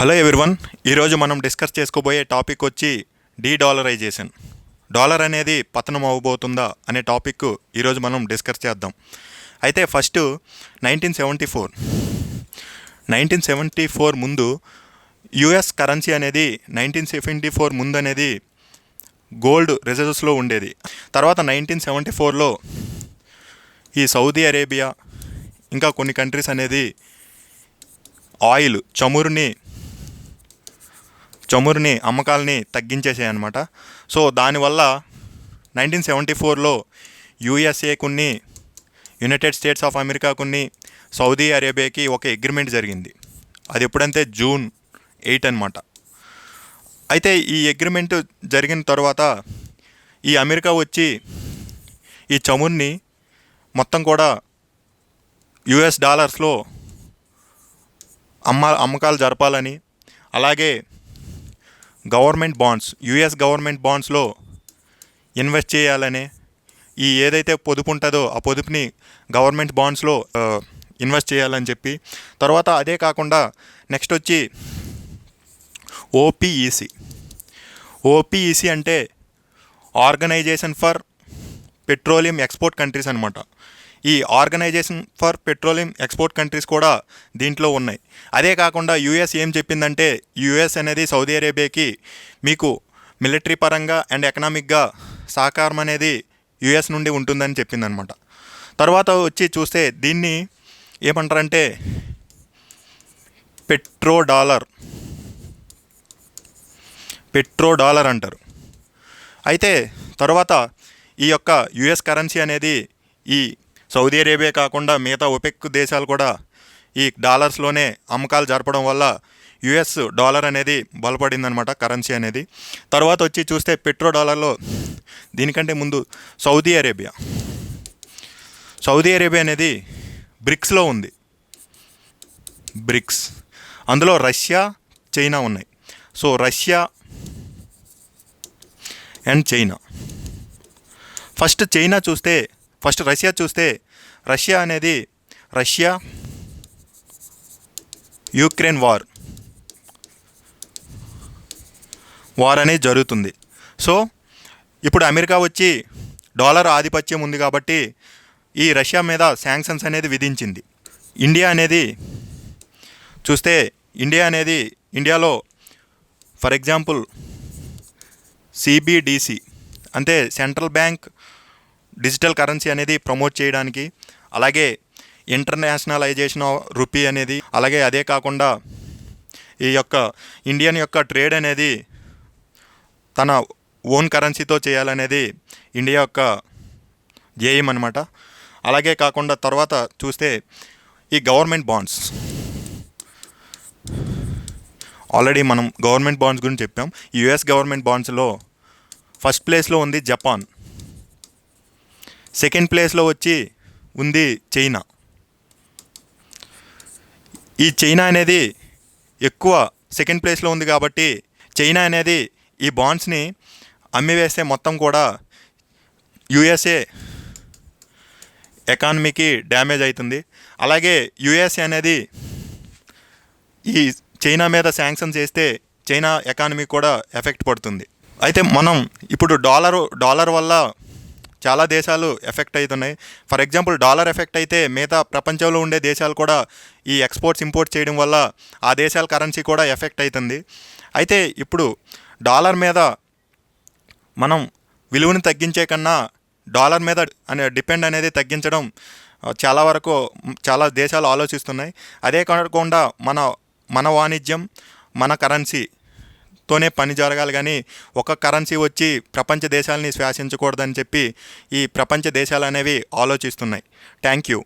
Hello everyone ఈరోజు మనం discuss చేసుకోబోయే టాపిక్ వచ్చి డీ డాలరైజేషన్ డాలర్ అనేది పతనం అవ్వబోతుందా అనే టాపిక్ ఈరోజు మనం డిస్కస్ చేద్దాం. అయితే first nineteen seventy four nineteen seventy four ముందు యుఎస్ కరెన్సీ అనేది నైన్టీన్ సెవెంటీ ఫోర్ ముందు అనేది గోల్డ్ రిజర్వ్స్లో ఉండేది. తర్వాత నైన్టీన్ సెవెంటీ ఫోర్లో ఈ సౌదీ అరేబియా ఇంకా కొన్ని కంట్రీస్ అనేది ఆయిల్ చమురుని చమురుని అమ్మకాలని తగ్గించేసాయి అనమాట సో దానివల్ల నైన్టీన్ సెవెంటీ ఫోర్లో యూఎస్ఏ కొన్ని యునైటెడ్ స్టేట్స్ ఆఫ్ అమెరికా కొన్ని సౌదీ అరేబియాకి ఒక అగ్రిమెంట్ జరిగింది. అది ఎప్పుడంటే జూన్ ఎయిట్ అనమాట అయితే ఈ అగ్రిమెంట్ జరిగిన తర్వాత ఈ అమెరికా వచ్చి ఈ చమురుని మొత్తం కూడా యుఎస్ డాలర్స్లో అమ్మ అమ్మకాలు జరపాలని అలాగే గవర్నమెంట్ బాండ్స్ యుఎస్ గవర్నమెంట్ బాండ్స్లో ఇన్వెస్ట్ చేయాలని ఈ ఏదైతే పొదుపు ఉంటుందో ఆ పొదుపుని గవర్నమెంట్ బాండ్స్లో ఇన్వెస్ట్ చేయాలని చెప్పి. తర్వాత అదే కాకుండా నెక్స్ట్ వచ్చి ఓపీఈసి ఓపీఈసి అంటే organisation for petroleum export countries అనమాట ఈ organisation for petroleum export countries కూడా దీంట్లో ఉన్నాయి. అదే కాకుండా యుఎస్ ఏం చెప్పిందంటే యుఎస్ అనేది సౌదీ అరేబియాకి మీకు మిలిటరీ పరంగా అండ్ ఎకనామిక్గా సహకారం అనేది యుఎస్ నుండి ఉంటుందని చెప్పిందనమాట. తర్వాత వచ్చి చూస్తే దీన్ని ఏమంటారంటే పెట్రో డాలర్ పెట్రో డాలర్ అంటారు. అయితే తర్వాత ఈ యొక్క యుఎస్ కరెన్సీ అనేది ఈ సౌదీ అరేబియా కాకుండా మిగతా ఒపెక్ దేశాలు కూడా ఈ డాలర్స్లోనే అమ్మకాలు జరపడం వల్ల యుఎస్ డాలర్ అనేది బలపడిందనమాట కరెన్సీ అనేది. తర్వాత వచ్చి చూస్తే పెట్రో డాలర్లో దీనికంటే ముందు సౌదీ అరేబియా. సౌదీ అరేబియా అనేది బ్రిక్స్లో ఉంది. బ్రిక్స్. అందులో రష్యా చైనా ఉన్నాయి. So Russia and China. First China చూస్తే ఫస్ట్ రష్యా చూస్తే రష్యా అనేది రష్యా యూక్రెయిన్ వార్. వార్ అనేది జరుగుతుంది. సో ఇప్పుడు అమెరికా వచ్చి డాలర్ ఆధిపత్యం ఉంది కాబట్టి ఈ రష్యా మీద శాంక్షన్స్ అనేది విధించింది. ఇండియా అనేది చూస్తే ఇండియా అనేది ఇండియాలో ఫర్ ఎగ్జాంపుల్ సిబిడిసి అంటే సెంట్రల్ బ్యాంక్ డిజిటల్ కరెన్సీ అనేది ప్రమోట్ చేయడానికి అలాగే ఇంటర్నేషనలైజేషన్ ఆఫ్ రూపీ అనేది అలాగే అదే కాకుండా ఈ యొక్క ఇండియన్ యొక్క ట్రేడ్ అనేది తన ఓన్ కరెన్సీతో చేయాలనేది ఇండియా యొక్క ధ్యేయం అనమాట అలాగే కాకుండా తర్వాత చూస్తే ఈ గవర్నమెంట్ బాండ్స్ ఆల్రెడీ మనం గవర్నమెంట్ బాండ్స్ గురించి చెప్పాం. యుఎస్ గవర్నమెంట్ బాండ్స్లో ఫస్ట్ ప్లేస్లో ఉంది జపాన్ సెకండ్ ప్లేస్లో వచ్చి ఉంది చైనా. ఈ చైనా అనేది ఎక్కువ సెకండ్ ప్లేస్లో ఉంది కాబట్టి చైనా అనేది ఈ బాండ్స్ని అమ్మివేస్తే మొత్తం కూడా యుఎస్ఏ ఎకానమీకి డ్యామేజ్ అవుతుంది అలాగే యుఎస్ఏ అనేది ఈ చైనా మీద శాంక్షన్ చేస్తే చైనా ఎకానమీ కూడా ఎఫెక్ట్ పడుతుంది. అయితే మనం ఇప్పుడు డాలరు డాలర్ వల్ల చాలా దేశాలు ఎఫెక్ట్ అవుతున్నాయి. ఫర్ ఎగ్జాంపుల్ డాలర్ ఎఫెక్ట్ అయితే మిగతా ప్రపంచంలో ఉండే దేశాలు కూడా ఈ ఎక్స్పోర్ట్స్ ఇంపోర్ట్ చేయడం వల్ల ఆ దేశాల కరెన్సీ కూడా ఎఫెక్ట్ అవుతుంది. అయితే ఇప్పుడు డాలర్ మీద మనం విలువను తగ్గించే కన్నా డాలర్ మీద అనే డిపెండ్ అనేది తగ్గించడం చాలా వరకు చాలా దేశాలు ఆలోచిస్తున్నాయి. అదే కాకుండా మన మన వాణిజ్యం మన కరెన్సీ తోనే పని జరగాలి కానీ ఒక కరెన్సీ వచ్చి ప్రపంచ దేశాలని శాసించకూడదని చెప్పి ఈ ప్రపంచ దేశాలు అనేవి ఆలోచిస్తున్నాయి. Thank you.